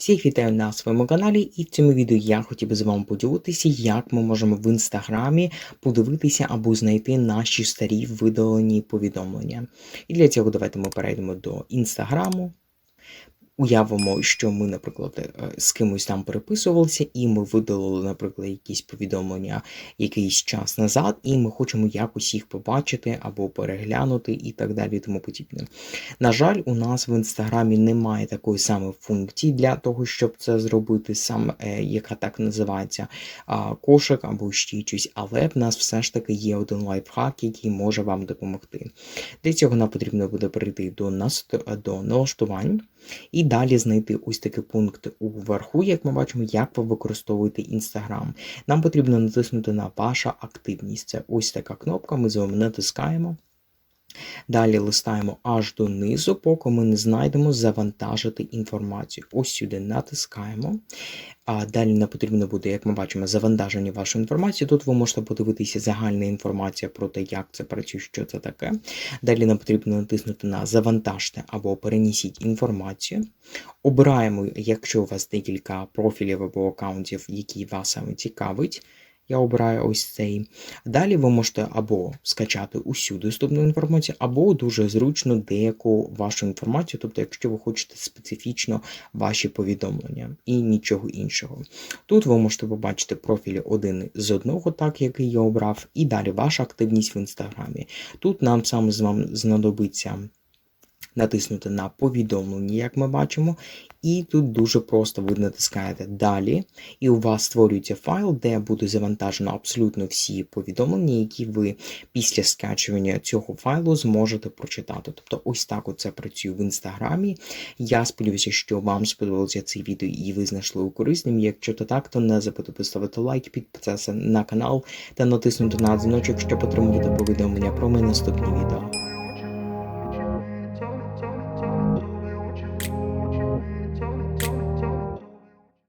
Всіх вітаю на своєму каналі, і в цьому відео я хотів би з вами поділитися, як ми можемо в інстаграмі подивитися або знайти наші старі видалені повідомлення. І для цього давайте ми перейдемо до інстаграму. Уявимо, що ми, наприклад, е, з кимось там переписувалися, і ми видалили, наприклад, якісь повідомлення якийсь час назад, і ми хочемо якось їх побачити або переглянути і так далі, тому подібне. На жаль, у нас в інстаграмі немає такої самої функції для того, щоб це зробити, сам, е, яка так називається кошик або ще щось, але в нас все ж таки є один лайфхак, який може вам допомогти. Для цього нам потрібно буде перейти до, наст- до налаштувань. І далі знайти ось такі пункти уверху, як ми бачимо, як ви використовуєте Instagram. Нам потрібно натиснути на ваша активність. Це ось така кнопка, ми з вами натискаємо. Далі листаємо аж донизу, поки ми не знайдемо завантажити інформацію. Ось сюди натискаємо. А далі нам потрібно буде, як ми бачимо, завантаження вашої інформації. Тут ви можете подивитися загальна інформація про те, як це працює, що це таке. Далі нам потрібно натиснути на Завантажте або перенесіть інформацію. Обираємо, якщо у вас декілька профілів або аккаунтів, які вас саме цікавить. Я обираю ось цей. Далі ви можете або скачати усю доступну інформацію, або дуже зручно деяку вашу інформацію, тобто, якщо ви хочете специфічно ваші повідомлення і нічого іншого. Тут ви можете побачити профілі один з одного, так який я обрав, і далі ваша активність в інстаграмі. Тут нам саме з вами знадобиться. Натиснути на повідомлення, як ми бачимо, і тут дуже просто ви натискаєте далі, і у вас створюється файл, де буде завантажено абсолютно всі повідомлення, які ви після скачування цього файлу зможете прочитати. Тобто, ось так це працює в інстаграмі. Я сподіваюся, що вам сподобалося це відео і ви знайшли його корисним. Якщо то так, то не забудьте поставити лайк, підписатися на канал та натиснути на дзвіночок, щоб отримувати повідомлення про мої наступні відео.